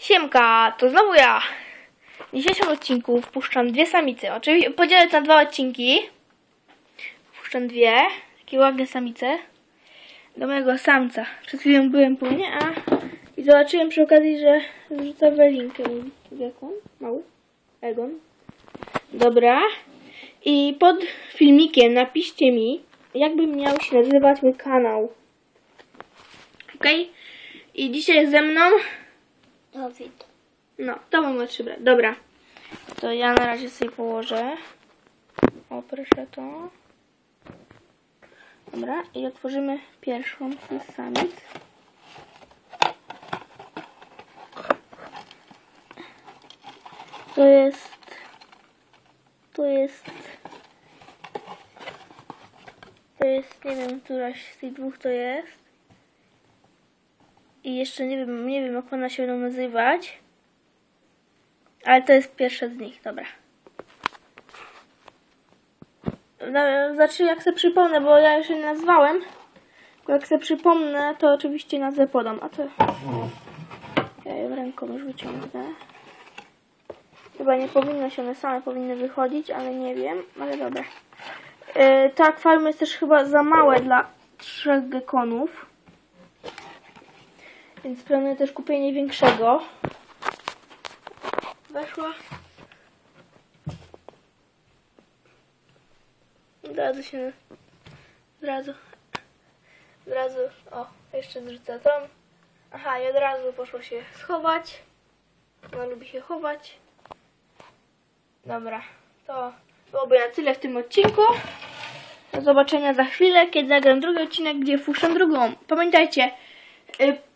Siemka, to znowu ja. W dzisiejszym odcinku wpuszczam dwie samice. Oczywiście podzielę to na dwa odcinki. Wpuszczam dwie, takie ładne samice, do mojego samca. Przed chwilą byłem po mnie, a i zobaczyłem przy okazji, że wrzuca welinkę. Jaką? Małą? Egon. Dobra. I pod filmikiem napiszcie mi, jakby miał się nazywać mój kanał. Okej? I dzisiaj ze mną Dawid. no, to mam trzy. Dobra. To ja na razie sobie położę. O, proszę to. Dobra, i otworzymy pierwszą z samic. To jest... To jest... To jest, nie wiem, któraś z tych dwóch to jest. I jeszcze nie wiem, nie wiem jak ona się będą nazywać. Ale to jest pierwsza z nich, dobra. Znaczy jak sobie przypomnę, bo ja już je nazwałem. Jak sobie przypomnę, to oczywiście nazwę podam. A to... Ja je ręką już wyciągnę. Chyba nie powinno się one same powinny wychodzić, ale nie wiem, ale dobra. Yy, to akwarium jest też chyba za małe dla trzech gekonów. Więc planuję też kupienie większego. Weszła. Od razu się... Od razu... Od razu... O, jeszcze zrzucę tą. Aha, i od razu poszło się schować. Ona lubi się chować. Dobra, to byłoby na tyle w tym odcinku. Do zobaczenia za chwilę, kiedy nagram drugi odcinek, gdzie wpuszczam drugą. Pamiętajcie,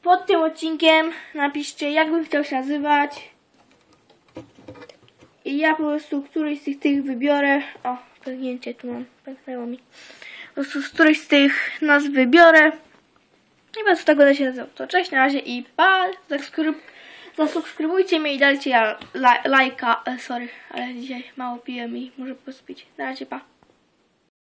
pod tym odcinkiem napiszcie, jak bym chciał się nazywać. I ja po prostu któryś z tych, tych wybiorę. O, pęknięcie tu mam, pęknęło mi. Po prostu któryś z tych nazw wybiorę. I prostu tak będę się nazywał. To cześć, na razie i pa! Zaskryb zasubskrybujcie mnie i dajcie ja la lajka. E, sorry, ale dzisiaj mało piłem i muszę pospić. Na razie, pa!